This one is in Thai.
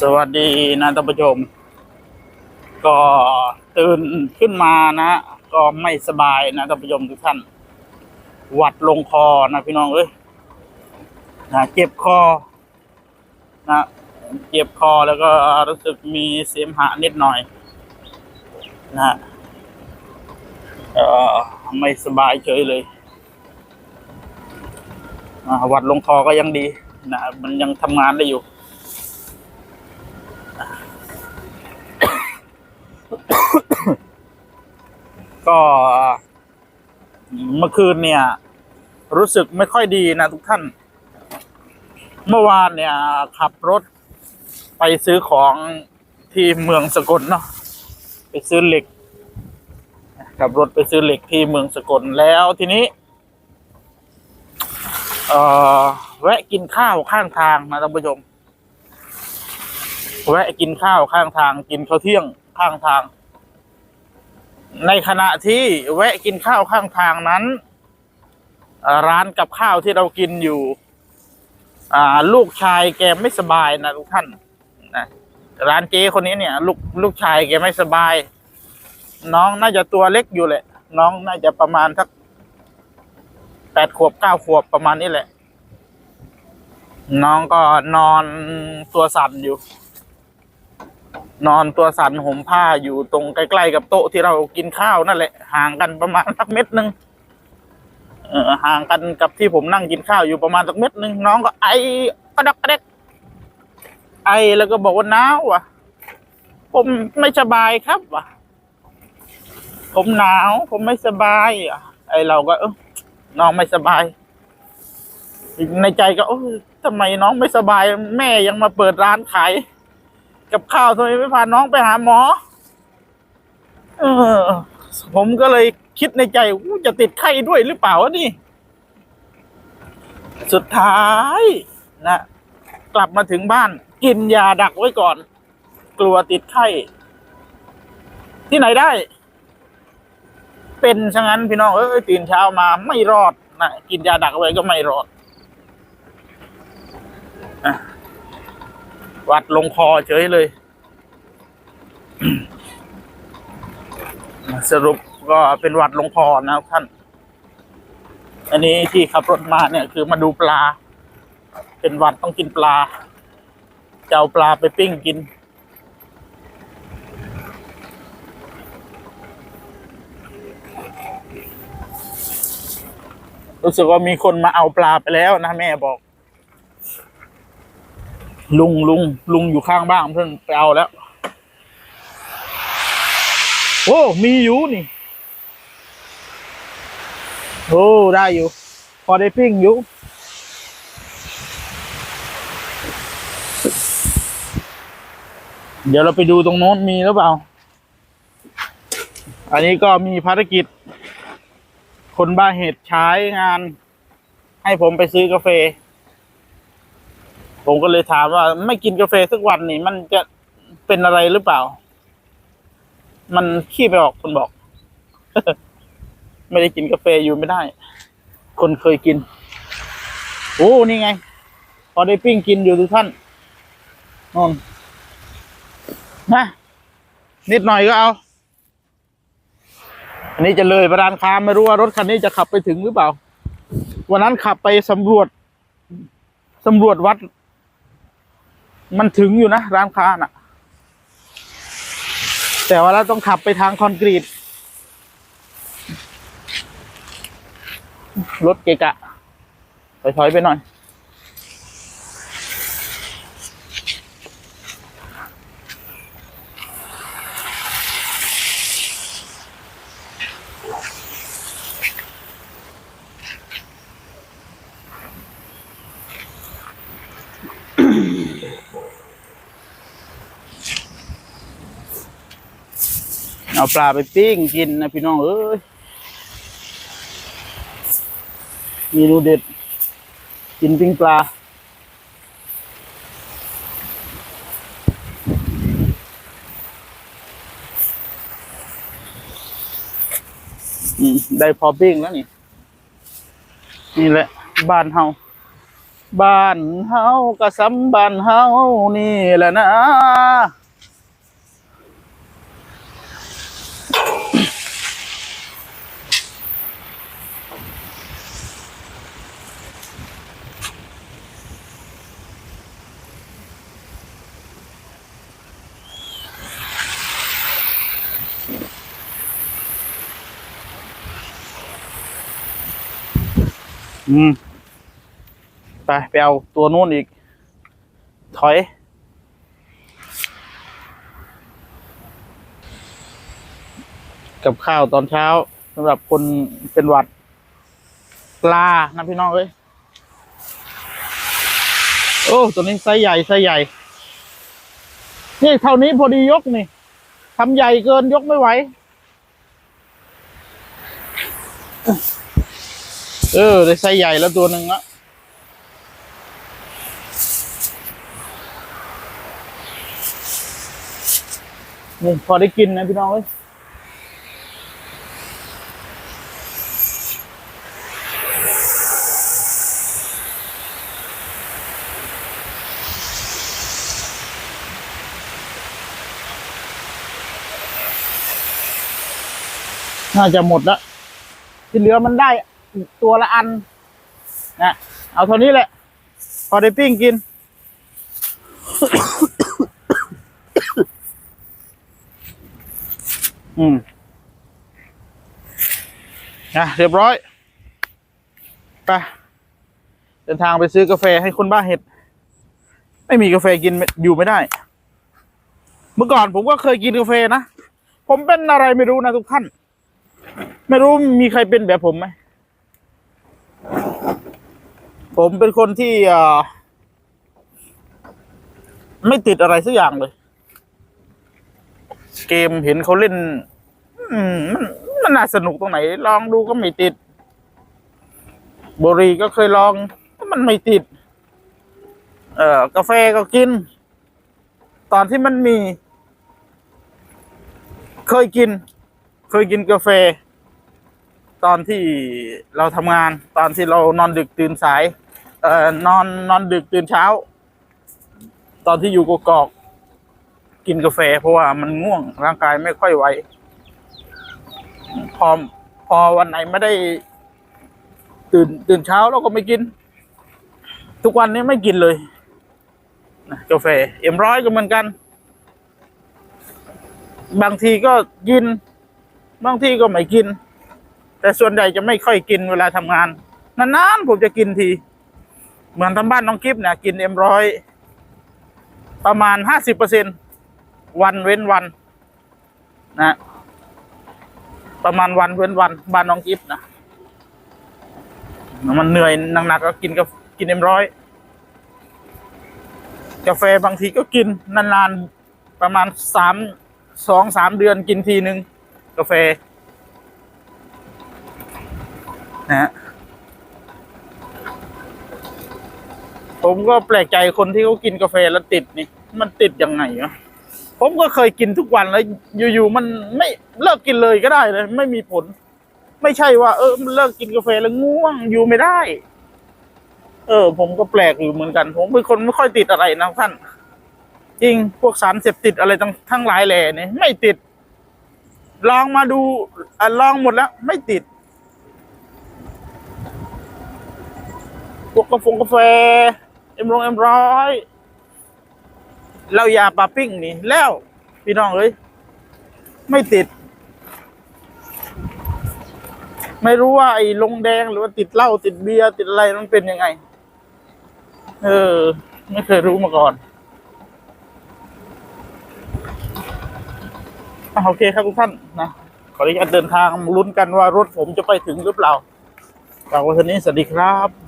สวัสดีนะท่านผู้ชม ก็ตื่นขึ้นมานะ ก็ไม่สบายนะท่านผู้ชมทุกท่าน หวัดลงคอนะพี่น้องเอ้ยนะเจ็บคอนะเจ็บคอแล้วก็รู้สึกมีเสมหะนิดหน่อย นะเออไม่สบายเฉยเลยอ่าหวัดลงคอก็ยังดีนะมันยังทำงานได้อยู่ ก็เมื่อคืนเนี่ย รู้สึกไม่ค่อยดีนะทุกท่าน เมื่อวานเนี่ย ขับรถไปซื้อของที่เมืองสกลเนาะไปซื้อเหล็ก ขับรถไปซื้อเหล็กที่เมืองสกลแล้วทีนี้เอ่อแวะกินข้าวข้างทางนะท่านผู้ชม แวะกินข้าวข้างทางกินข้าวเที่ยง ข้างทาง ในขณะที่แวะกินข้าวข้างทางนั้นร้านกับข้าวที่เรากินอยู่ลูกชายแกไม่สบายนะทุกท่านนะร้านเจ๊คนนี้เนี่ย ลูกลูกชายแกไม่สบาย น้องน่าจะตัวเล็กอยู่แหละ น้องน่าจะประมาณสักแปดขวบเก้าขวบประมาณนี้แหละ น้องก็นอนตัวสั่นอยู่ นอนตัวสั่นห่มผ้าอยู่ตรงใกล้ๆกับโต๊ะที่เรากินข้าวนั่นแหละ ห่างกันประมาณสักเม็ดหนึ่งเออห่างกันกับที่ผมนั่งกินข้าวอยู่ประมาณสักเม็ดหนึ่งน้องก็ไอกระดักกระเดกไอแล้วก็บอกว่าหนาวว่ะ ผมไม่สบายครับว่ะ ผมหนาว ผมไม่สบายอะ ไอเราก็เออน้องไม่สบาย ในใจก็เออทำไมน้องไม่สบาย แม่ยังมาเปิดร้านขาย กับข้าวทำไมไม่พาน้องไปหาหมอ เออ ผมก็เลยคิดในใจอู้จะติดไข้ด้วยหรือเปล่าวะนี่ สุดท้ายนะกลับมาถึงบ้าน กินยาดักไว้ก่อน กลัวติดไข้ ที่ไหนได้ เป็นฉะนั้นพี่น้องเอ้ยตื่นเช้ามาไม่รอดนะกินยาดักไว้ก็ไม่รอดอะ ห วัดลงคอเฉยเลย สรุปก็เป็นหวัดลงคอนะครับท่าน อันนี้ที่ขับรถมาเนี่ยคือมาดูปลา เป็นหวัดต้องกินปลาจะเอาปลาไปปิ้งกินรู้สึกว่ามีคนมาเอาปลาไปแล้วนะแม่บอก ลุงลุงลุงอยู่ข้างบ้านเพิ่งไปเอาแล้ว โอ้มีอยู่นี่ โอ้ได้อยู่ พอได้ปิ้งอยู่เดี๋ยวเราไปดูตรงโน้นมีหรือเปล่า อันนี้ก็มีภารกิจ คนบ้าเหตุใช้งาน ให้ผมไปซื้อกาแฟ ผมก็เลยถามว่า ไม่กินกาแฟสักวันนี่ มันจะเป็นอะไรหรือเปล่า มันขี้ไปออกคนบอก ไม่ได้กินกาแฟอยู่ไม่ได้ คนเคยกิน โอ้ นี่ไง พอได้ปิ้งกินอยู่ทุกท่านนอนนะนิดหน่อยก็เอา อันนี้จะเลยปร้านค้าไม่รู้ว่ารถคันนี้จะขับไปถึงหรือเปล่า วันนั้นขับไปสำรวจสำรวจวัด มันถึงอยู่นะ ร้านค้าน่ะ แต่ว่าเราต้องขับไปทางคอนกรีต รถเกะกะถอยๆไปหน่อย เอาปลาไปปิ้งกินนะพี่น้องเอ้ยเมนูเด็ด กินปิ้งปลา ได้พอปิ้งแล้วนี่ นี่แหละ บ้านเฮาบ้านเฮาก็สำบ้านเฮานี่แหละนะ อืม ไปไปเอาตัวนู้นอีก ถอย กับข้าวตอนเช้าสำหรับคนเป็นหวัด ปลานะพี่น้องเอ้ย โอ้ ตัวนี้ไซส์ใหญ่ไซส์ใหญ่ นี่เท่านี้พอดียกนี่ทำใหญ่เกินยกไม่ไหว เออ ได้ไซส์ใหญ่แล้วตัวหนึ่งละนี่พอได้กินนะพี่น้องเอ้ยน่าจะหมดล้วที่เหลือมันได้ ตัวละอันนะเอาเท่านี้แหละ พอได้ปิ้งกิน อืมนะเรียบร้อย ไป เดินทางไปซื้อกาแฟให้คนบ้าเห็ด ไม่มีกาแฟกินอยู่ไม่ได้ เมื่อก่อนผมก็เคยกินกาแฟนะ ผมเป็นอะไรไม่รู้นะทุกท่าน ไม่รู้มีใครเป็นแบบผมไหม ผมเป็นคนที่อ่อไม่ติดอะไรสักอย่างเลย เกมเห็นเขาเล่นมันมันน่าสนุกตรงไหน ลองดูก็ไม่ติดบุรีก็เคยลองมันไม่ติด เอ่อกาแฟก็กิน ตอนที่มันมี เคยกิน เคยกินกาแฟ ตอนที่เราทำงาน ตอนที่เรานอนดึกตื่นสาย เอ่อนอนนอนดึกตื่นเช้า ตอนที่อยู่กกอก กินกาแฟ เพราะว่ามันง่วงร่างกายไม่ค่อยไหวพอพอวันไหนไม่ได้ ตื่นตื่นเช้าเราก็ไม่กิน ทุกวันนี้ไม่กินเลยนะกาแฟเอ็มร้อยก็เหมือนกัน บางทีก็กิน บางทีก็ไม่กิน แต่ส่วนใหญ่จะไม่ค่อยกินเวลาทำงาน นานๆผมจะกินที เหมือนทำบ้านน้องกิฟเนี่ยกินเอ็มร้อยประมาณห้าสิบเปอร์เซ็นวันเว้นวันนะประมาณวันเว้นวันบ้านน้องกิฟนะมันเหนื่อยหนักๆก็กินกับกินเอ็มร้อยกาแฟบางทีก็กินนานๆประมาณสามสองสามเดือนกินทีหนึ่งกาแฟนะฮะ ผมก็แปลกใจคนที่เขากินกาแฟแล้วติดนี่ มันติดยังไงวะผมก็เคยกินทุกวันแล้ว อยู่ๆมันไม่เลิกกินเลยก็ได้เลยไม่มีผล ไม่ใช่ว่า เออมันเลิกกินกาแฟแล้วง่วงอยู่ไม่ได้ เออ ผมก็แปลกอยู่เหมือนกัน ผมเป็นคนไม่ค่อยติดอะไรนะท่านจริงพวกสารเสพติดอะไรทั้งทั้งหลายแหล่นี่ไม่ติด ลองมาดูอะลองหมดแล้ว ไม่ติดพวกกาแฟกาแฟ เอ็มรงเอ็มร้อยเหล้ายาปลาปิ้งนี่แล้ว พี่น้องเอ้ยไม่ติด ไม่รู้ว่าไอ้ลงแดงหรือว่าติดเหล้าติดเบียร์ติดอะไรมันเป็นยังไง เออ ไม่เคยรู้มาก่อนอโอเคครับทุกท่านนะขออนุญาตเดินทางลุ้นกันว่ารถผมจะไปถึงหรือเปล่าฝากว้เท่านี้สวัสดีครับ